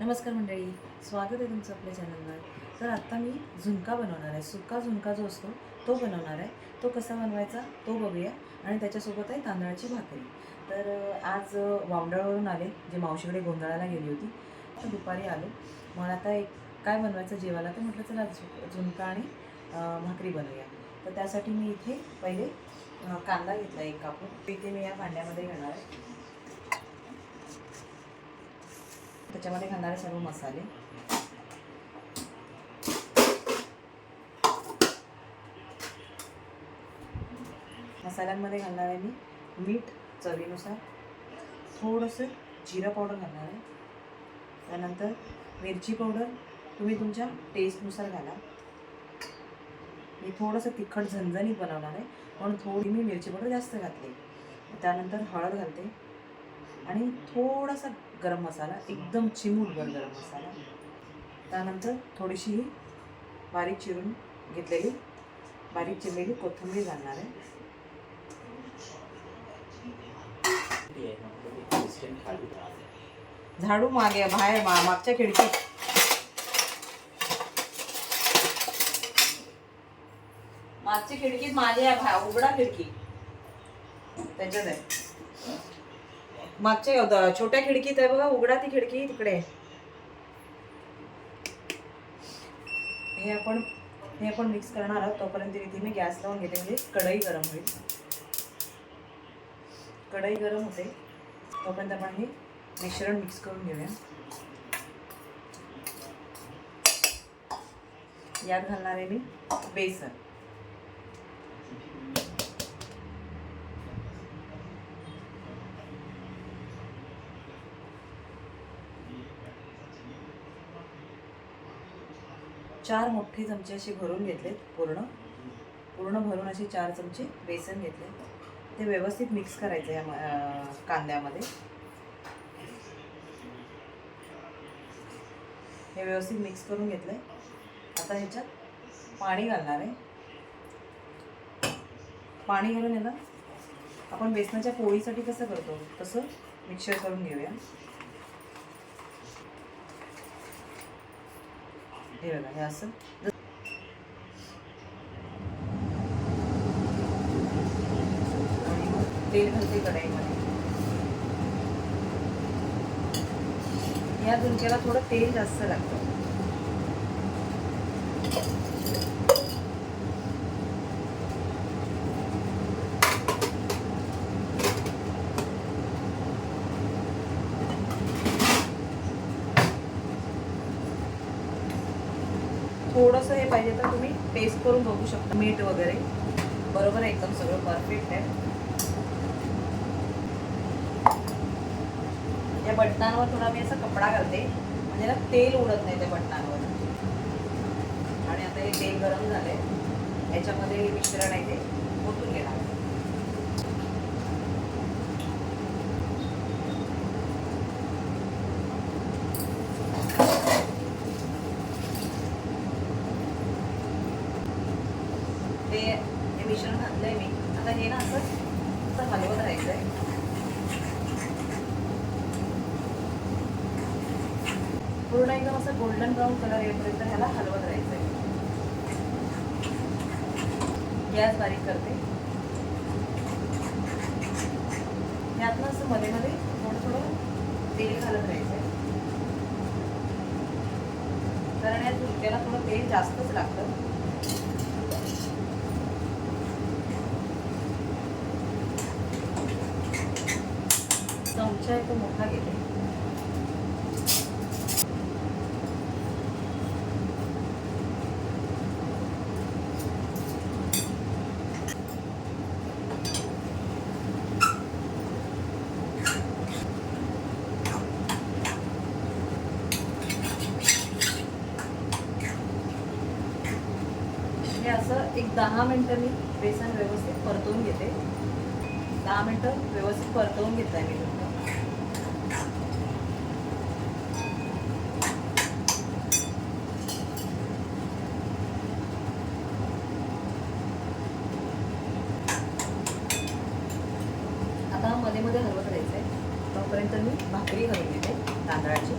नमस्कार मंडळी स्वागत आहे तुमचं आपल्या चॅनलवर तर आत्ता मी झुणका बनवणार आहे. सुका झुणका जो असतो तो बनवणार आहे. तो कसा बनवायचा तो बघूया. आणि त्याच्यासोबत आहे तांदळाची भाकरी. तर आज वावडळवरून वामडाळवरून आले जे मावशीकडे गोंधळाला गेली होती. तर दुपारी आलो. मग आता एक काय बनवायचं जेवायला तर म्हटलं चला झुणका आणि भाकरी बनवूया. तर त्यासाठी मी इथे पहिले कांदा घेतला एक कापून. इथे मी या भांड्यामध्ये घेणार आहे. त्याच्यामध्ये घालणारे सर्व मसाले. मसाल्यांमध्ये घालणार आहे मी मीठ चवीनुसार. थोडंसं. जिरं पावडर घालणार आहे. त्यानंतर मिरची पावडर तुम्ही तुमच्या टेस्टनुसार घाला. मी थोडंसं तिखट झणझणीत बनवणार आहे म्हणून थोडी मी मिरची पावडर जास्त घातली. त्यानंतर हळद घालते. आणि थोडासा गरम मसाला एकदम चिमूटभर गरम मसाला. त्यानंतर थोडीशी ही बारीक चिरून घेतलेली बारीक चिरलेली कोथिंबीर घालणार आहे. झाडू मागे बाहेर मा- मागच्या खिडकीत मागच्या खिडकीत माझी भा- उघडा खिडकी. त्याच्यात आहे. मागच्या छोट्या खिडकीत आहे बघा उघडा ती खिडकी तिकडे. हे आपण हे आपण मिक्स करणार आहोत. तोपर्यंत इथे मी गॅस लावून घेते. म्हणजे कढई गरम होईल. कढई गरम होते. तोपर्यंत आपण हे मिश्रण मिक्स करून घेऊया. यात घालणार आहे मी बेसन. चार मोठे चमचे असे भरून घेतलेत पूर्ण. पूर्ण भरून असे चार चमचे बेसन घेतले ते व्यवस्थित मिक्स करायचं या कांद्यामध्ये. हे व्यवस्थित मिक्स करून घेतलंय. आता ह्याच्यात पाणी घालणार आहे. पाणी घालून याला आपण बेसनाच्या पोळीसाठी कसं करतो? तसं मिक्सर करून घेऊया. हे बघा हे असं. आणि तेल घालते कढाईमध्ये. या झुणक्याला थोडं तेल जास्त लागतं. कसं हे पाहिजे तर तुम्ही टेस्ट करून बघू शकता. मीठ वगैरे. बरोबर आहे एकदम सगळं परफेक्ट आहे. या बटनांवर थोडा मी असा कपडा घालते. म्हणजे ना तेल उडत नाही त्या बटनांवर आणि आता हे तेल गरम झालंय. याच्यामध्ये हे मिश्रण आहे ते ओतून घेणार ते हे मिश्रण घातलंय मी. आता हे ना असं असं हलवत राहायचं आहे पूर्ण एकदम असं गोल्डन ब्राऊन कलर येईपर्यंत ह्याला हलवत राहायचं आहे गॅस बारीक करते. यातनं असं मध्ये मध्ये थोडं थोडं तेल घालत राहायचं आहे कारण या झुलक्याला थोडं तेल जास्तच लागतं. चमचा आहे तो मोठा घेते. हे असं एक दहा मिनटं मी बेसन व्यवस्थित परतवून घेते. दहा मिनटं व्यवस्थित परतवून घेतलंय आहे तोपर्यंत मी भाकरी घालून घेते तांदळाची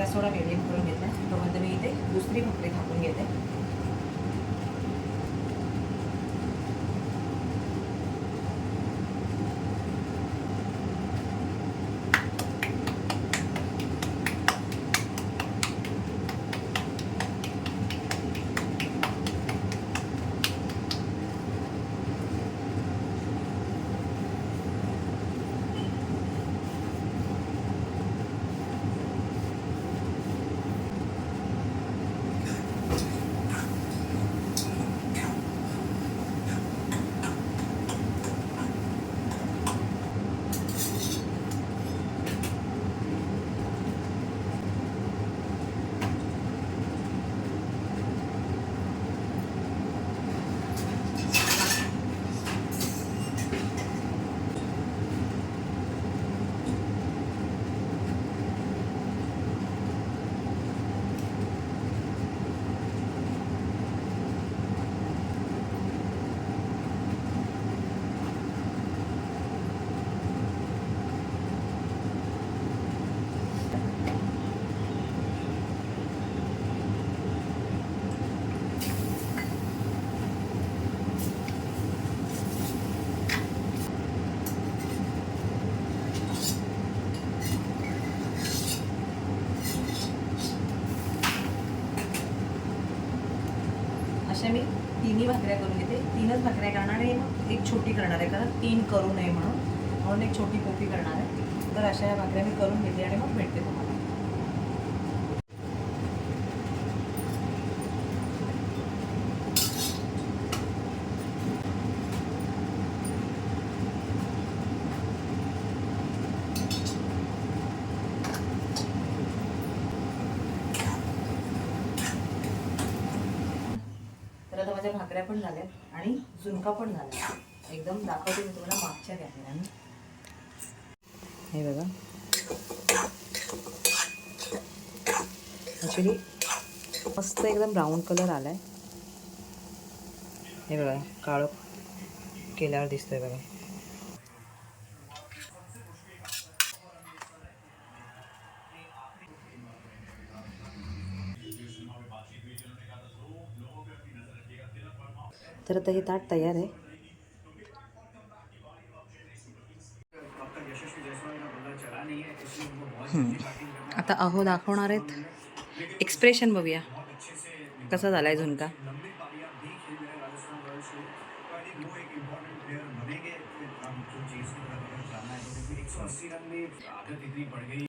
गॅस थोडा करून करून घेतला तोपर्यंत मी इथे दुसरी भाकरी थापून घेते. अशा मी तिन्ही भाकऱ्या करून घेते. तीनच भाकऱ्या करणार आणि एक छोटी करणार आहे कारण तीन करू नये म्हणून. म्हणून एक छोटी पोपी करणार आहे. तर अशा या भाकऱ्या मी करून घेते आणि मग भेटते तुम्हाला तर आता माझ्या भाकऱ्या पण झाल्यात आणि झुणका पण झाला एकदम दाखवते मी तुम्हाला मागच्या कॅमेऱ्याने. हे बघा. ॲक्च्युली मस्त एकदम ब्राऊन कलर आलाय. हे बघा काळं केल्यावर दिसतोय बघा. तर आता हे ताट तयार आहे. आता अहो दाखवणार आहेत. एक्सप्रेशन बघूया. कसा आहे झुणका?